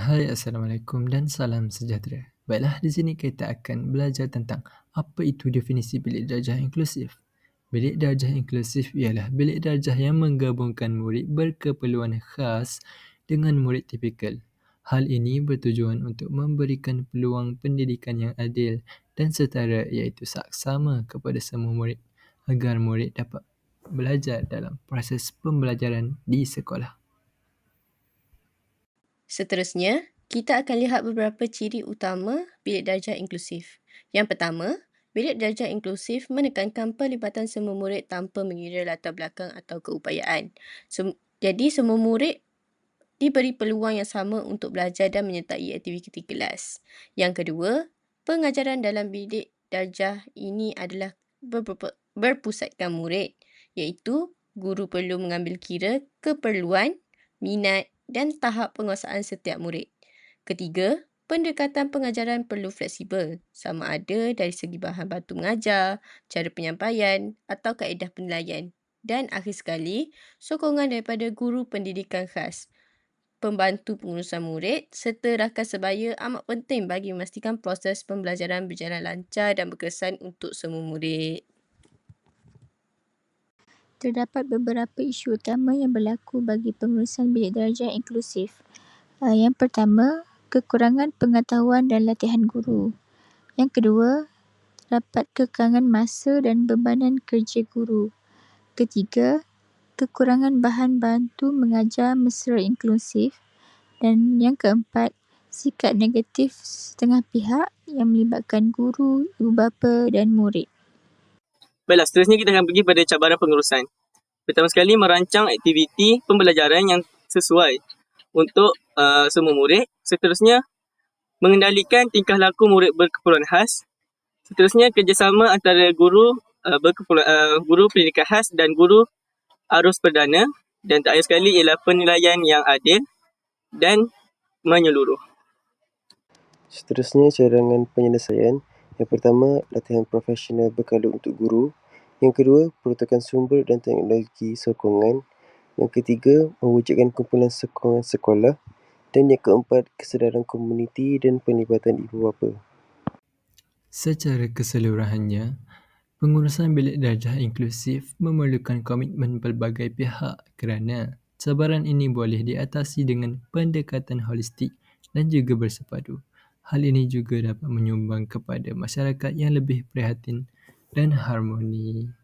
Hai, Assalamualaikum dan salam sejahtera. Baiklah, di sini kita akan belajar tentang apa itu definisi bilik darjah inklusif. Bilik darjah inklusif ialah bilik darjah yang menggabungkan murid berkeperluan khas dengan murid tipikal. Hal ini bertujuan untuk memberikan peluang pendidikan yang adil dan setara iaitu saksama kepada semua murid agar murid dapat belajar dalam proses pembelajaran di sekolah. Seterusnya, kita akan lihat beberapa ciri utama bilik darjah inklusif. Yang pertama, bilik darjah inklusif menekankan pelibatan semua murid tanpa mengira latar belakang atau keupayaan. Sem- jadi, semua murid diberi peluang yang sama untuk belajar dan menyertai aktiviti kelas. Yang kedua, pengajaran dalam bilik darjah ini adalah ber- berpusatkan murid iaitu guru perlu mengambil kira keperluan, minat dan tahap penguasaan setiap murid. Ketiga, pendekatan pengajaran perlu fleksibel, sama ada dari segi bahan bantu mengajar, cara penyampaian atau kaedah penilaian. Dan akhir sekali, sokongan daripada guru pendidikan khas, pembantu pengurusan murid serta rakan sebaya amat penting bagi memastikan proses pembelajaran berjalan lancar dan berkesan untuk semua murid. Terdapat beberapa isu utama yang berlaku bagi pengurusan bilik darjah inklusif. Uh, yang pertama, kekurangan pengetahuan dan latihan guru. Yang kedua, terdapat kekangan masa dan bebanan kerja guru. Ketiga, kekurangan bahan bantu mengajar mesra inklusif. Dan yang keempat, sikap negatif setengah pihak yang melibatkan guru, ibu bapa dan murid. Baiklah, seterusnya kita akan pergi pada cabaran pengurusan. Pertama sekali, merancang aktiviti pembelajaran yang sesuai untuk uh, semua murid. Seterusnya, mengendalikan tingkah laku murid berkeperluan khas. Seterusnya, kerjasama antara guru uh, berkeperluan, uh, guru pendidikan khas dan guru arus perdana. Dan terakhir sekali ialah penilaian yang adil dan menyeluruh. Seterusnya, cadangan penyelesaian. Yang pertama, latihan profesional berkala untuk guru. Yang kedua, peruntukan sumber dan teknologi sokongan. Yang ketiga, mewujudkan kumpulan sokongan sekolah. Dan yang keempat, kesedaran komuniti dan penlibatan ibu bapa. Secara keseluruhannya, pengurusan bilik darjah inklusif memerlukan komitmen pelbagai pihak kerana cabaran ini boleh diatasi dengan pendekatan holistik dan juga bersepadu. Hal ini juga dapat menyumbang kepada masyarakat yang lebih prihatin dan harmoni.